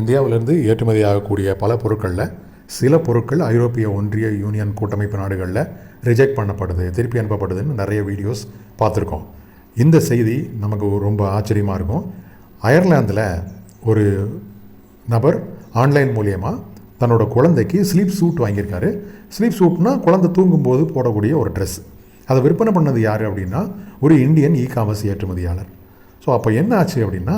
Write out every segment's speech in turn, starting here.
இந்தியாவிலிருந்து ஏற்றுமதி ஆகக்கூடிய பல பொருட்களில் சில பொருட்கள் ஐரோப்பிய ஒன்றிய யூனியன் கூட்டமைப்பு நாடுகளில் ரிஜெக்ட் பண்ணப்படுது திருப்பி அனுப்பப்படுதுன்னு நிறைய வீடியோஸ் பார்த்துருக்கோம். இந்த செய்தி நமக்கு ரொம்ப ஆச்சரியமாக இருக்கும். அயர்லாந்தில் ஒரு நபர் ஆன்லைன் மூலியமாக தன்னோட குழந்தைக்கு ஸ்லீப் சூட் வாங்கியிருக்காரு. ஸ்லீப் சூட்னா குழந்தை தூங்கும்போது போடக்கூடிய ஒரு ட்ரெஸ் அதை விற்பனை பண்ணது யார் அப்படின்னா ஒரு இந்தியன் இ காமர்ஸ் ஏற்றுமதியாளர். ஸோ அப்போ என்ன ஆச்சு அப்படின்னா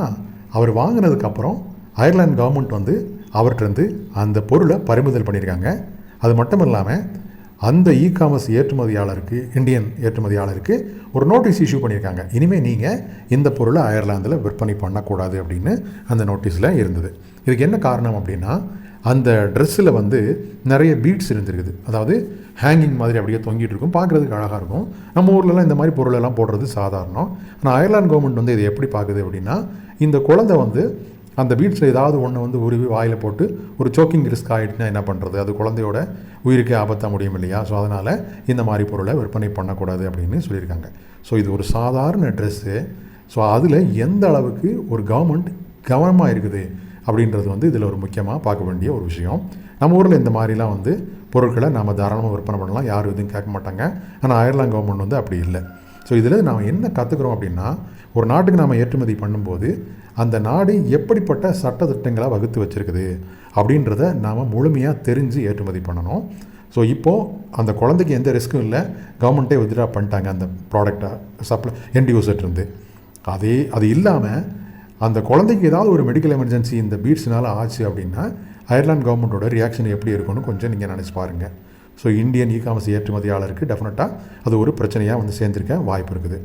அவர் வாங்கினதுக்கப்புறம் அயர்லாந்து கவர்மெண்ட் வந்து அவர்கிட்டருந்து அந்த பொருளை பறிமுதல் பண்ணியிருக்காங்க. அது மட்டும் இல்லாமல் அந்த இ காமர்ஸ் ஏற்றுமதியாளருக்கு இந்தியன் ஏற்றுமதியாளருக்கு ஒரு நோட்டீஸ் இஷ்யூ பண்ணியிருக்காங்க. இனிமேல் நீங்கள் இந்த பொருளை அயர்லாந்தில் விற்பனை பண்ணக்கூடாது அப்படின்னு அந்த நோட்டீஸில் இருந்தது. இதுக்கு என்ன காரணம் அப்படின்னா அந்த ட்ரெஸ்ஸில் வந்து நிறைய பீட்ஸ் இருந்திருக்குது. அதாவது ஹேங்கிங் மாதிரி அப்படியே தொங்கிட்டு இருக்கும். பார்க்குறதுக்கு அழகாக இருக்கும். நம்ம ஊர்லலாம் இந்த மாதிரி பொருளெல்லாம் போடுறது சாதாரணம். ஆனால் அயர்லாந்து கவர்மெண்ட் வந்து இதை எப்படி பார்க்குது அப்படின்னா இந்த குழந்தை வந்து அந்த பீட்ஸில் ஏதாவது ஒன்று வந்து உருவி வாயில் போட்டு ஒரு சோக்கிங் ரிஸ்க் ஆகிடுச்சுன்னா என்ன பண்ணுறது அது குழந்தையோட உயிருக்கே ஆபத்தாக முடியும் இல்லையா? ஸோ அதனால் இந்த மாதிரி பொருளை விற்பனை பண்ணக்கூடாது அப்படின்னு சொல்லியிருக்காங்க. ஸோ இது ஒரு சாதாரண ட்ரெஸ்ஸு ஸோ அதில் எந்த அளவுக்கு ஒரு கவர்மெண்ட் கவனமாக இருக்குது அப்படின்றது வந்து இதில் ஒரு முக்கியமாக பார்க்க வேண்டிய ஒரு விஷயம். நம்ம ஊரில் இந்த மாதிரிலாம் வந்து பொருட்களை நம்ம தாராளமாக விற்பனை பண்ணலாம். யாரும் எதுவும் கேட்க மாட்டாங்க. ஆனால் அயர்லாந்து கவர்மெண்ட் வந்து அப்படி இல்லை. ஸோ இதில் நாம் என்ன கற்றுக்குறோம் அப்படின்னா ஒரு நாட்டுக்கு நாம் ஏற்றுமதி பண்ணும்போது அந்த நாடு எப்படிப்பட்ட சட்டத்திட்டங்களை வகுத்து வச்சிருக்குது அப்படின்றத நாம் முழுமையாக தெரிஞ்சு ஏற்றுமதி பண்ணணும். ஸோ இப்போது அந்த குழந்தைக்கு எந்த ரிஸ்க்கும் இல்லை கவர்மெண்ட்டே வித்ட்ரா பண்ணிட்டாங்க அந்த ப்ராடக்டை சப்ளை எண்ட் இருந்து. அதே அது இல்லாமல் அந்த குழந்தைக்கு ஏதாவது ஒரு மெடிக்கல் எமர்ஜென்சி இந்த பீட்ஸ்னால ஆச்சு அப்படின்னா அயர்லாந்து கவர்மெண்ட்டோட ரியாக்ஷன் எப்படி இருக்கும்னு கொஞ்சம் நீங்கள் நினச்சி பாருங்கள் ஸோ இந்தியன் இ காமர்ஸ் ஏற்றுமதியாளருக்கு டெஃபினட்டாக அது ஒரு பிரச்சனையாக வந்து சேர்ந்திருக்க வாய்ப்பு இருக்குது.